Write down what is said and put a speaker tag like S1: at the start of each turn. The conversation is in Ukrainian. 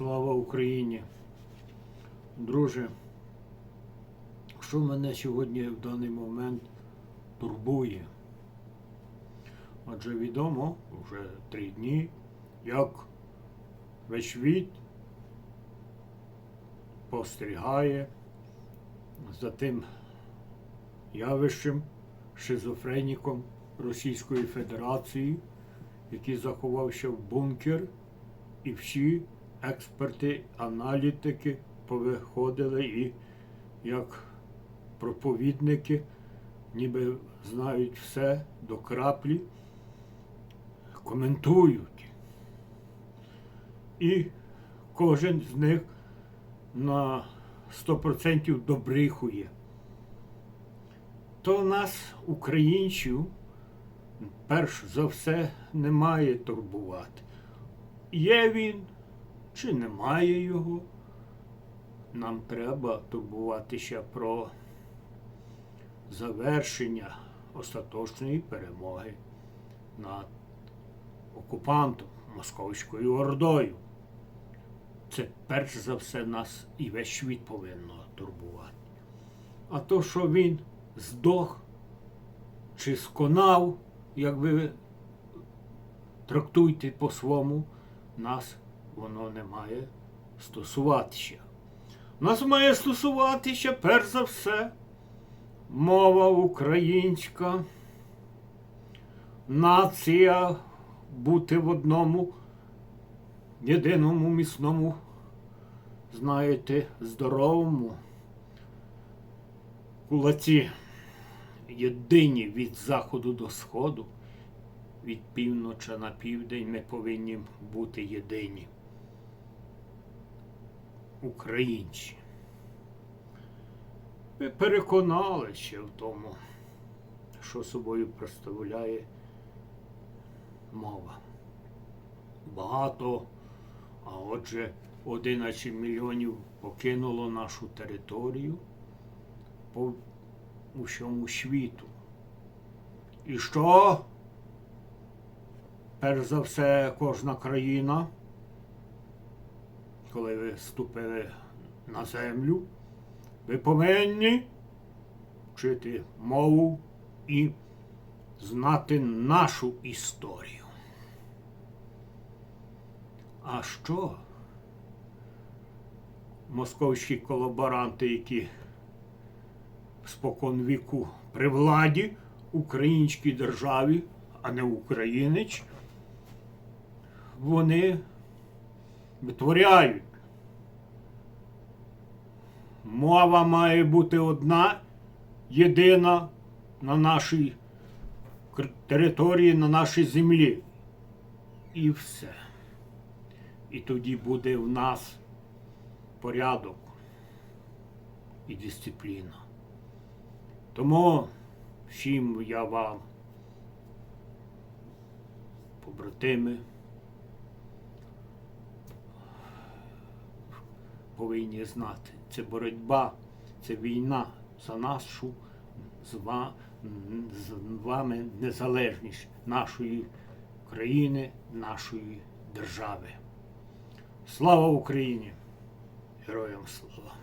S1: Слава Україні! Друже, що мене сьогодні в даний момент турбує? Адже відомо вже три дні, як весь світ спостерігає за тим явищем, шизофреніком Російської Федерації, який заховався в бункер, і всі експерти, аналітики повиходили і як проповідники, ніби знають все до краплі, коментують. І кожен з них на 100% добрихує. То в нас, українців, перш за все, не має турбувати. Є він чи немає його. Нам треба турбуватися про завершення остаточної перемоги над окупантом Московською Ордою. Це перш за все нас і весь світ повинно турбувати. А то, що він здох чи сконав, як ви трактуйте по-своєму, нас воно не має стосуватися. Нас має стосуватися перш за все мова українська, нація бути в одному єдиному міцному, знаєте, здоровому кулаці, єдині від заходу до сходу, від півночі на південь ми повинні бути єдині. Українці. Ви переконалися в тому, що собою представляє мова. Багато, а отже, 11 мільйонів покинуло нашу територію по усьому світу. І що? Перш за все, кожна країна, коли ви вступили на землю, ви повинні вчити мову і знати нашу історію. А що? Московські колаборанти, які спокон віку при владі українській державі, а не українець, вони витворяють. Мова має бути одна, єдина на нашій території, на нашій землі. І все. І тоді буде в нас порядок і дисципліна. Тому всім я вам, побратими, повинні знати. Це боротьба, це війна за нашу з вами незалежність нашої країни, нашої держави. Слава Україні! Героям слава!